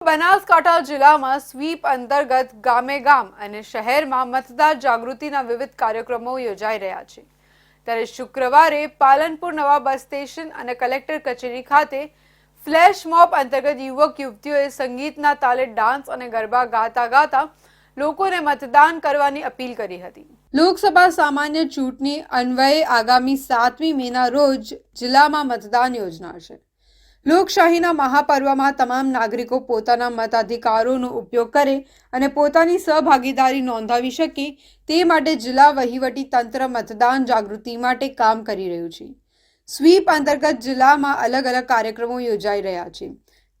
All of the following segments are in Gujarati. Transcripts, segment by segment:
બનાસકાંઠા જિલ્લામાં સ્વીપ અંતર્ગત ગામે ગામ અને શહેરમાં મતદાર જાગૃતિના વિવિધ કાર્યક્રમો યોજાઈ રહ્યા છે. ત્યારે શુક્રવારે પાલનપુર નવા બસ સ્ટેશન અને કલેક્ટર કચેરી ખાતે ફ્લેશ મોબ અંતર્ગત યુવક યુવતીઓએ સંગીતના તાલે ડાન્સ અને ગરબા ગાતા ગાતા લોકોને મતદાન કરવાની અપીલ કરી હતી. લોકસભા સામાન્ય ચૂંટણી અન્વયે આગામી સાતમી મેના રોજ જિલ્લામાં મતદાન યોજનાર છે. લોકશાહીના મહાપર્વમાં તમામ નાગરિકો પોતાના મતાધિકારોનો ઉપયોગ કરે અને પોતાની સહભાગીદારી નોંધાવી શકે તે માટે જિલ્લા વહીવટી તંત્ર મતદાન જાગૃતિ માટે કામ કરી રહ્યું છે. સ્વીપ અંતર્ગત જિલ્લામાં અલગ અલગ કાર્યક્રમો યોજાઈ રહ્યા છે.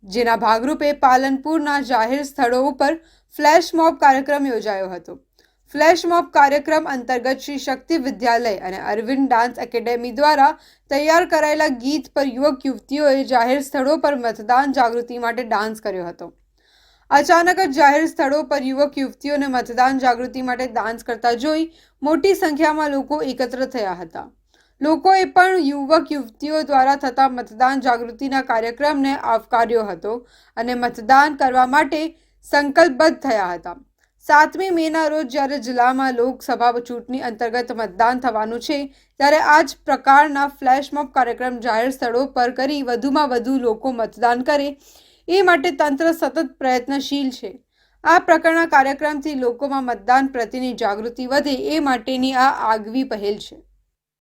જેના ભાગરૂપે પાલનપુરના જાહેર સ્થળો ઉપર ફ્લેશ મોબ કાર્યક્રમ યોજાયો હતો. ફ્લેશ મોબ કાર્યક્રમ અંતર્ગત શ્રી શક્તિ વિદ્યાલય અને અરવિંદ ડાન્સ એકેડેમી દ્વારા તૈયાર કરાયેલા ગીત પર યુવક યુવતીઓએ જાહેર સ્થળો પર મતદાન જાગૃતિ માટે ડાન્સ કર્યો હતો. અચાનક જ જાહેર સ્થળો પર યુવક યુવતીઓને મતદાન જાગૃતિ માટે ડાન્સ કરતા જોઈ મોટી સંખ્યામાં લોકો એકત્ર થયા હતા. લોકોએ પણ યુવક યુવતીઓ દ્વારા થતા મતદાન જાગૃતિના કાર્યક્રમને આવકાર્યો હતો અને મતદાન કરવા માટે સંકલ્પબદ્ધ થયા હતા. સાતમી મેના રોજ જ્યારે જિલ્લામાં લોકસભા ચૂંટણી અંતર્ગત મતદાન થવાનું છે, ત્યારે આ જ પ્રકારના ફ્લેશમોબ કાર્યક્રમ જાહેર સ્થળો પર કરી વધુમાં વધુ લોકો મતદાન કરે. એ માટે તંત્ર સતત પ્રયત્નશીલ છે. આ પ્રકારના કાર્યક્રમથી લોકોમાં મતદાન પ્રત્યેની જાગૃતિ વધે, એ માટેની આ આગવી પહેલ છે.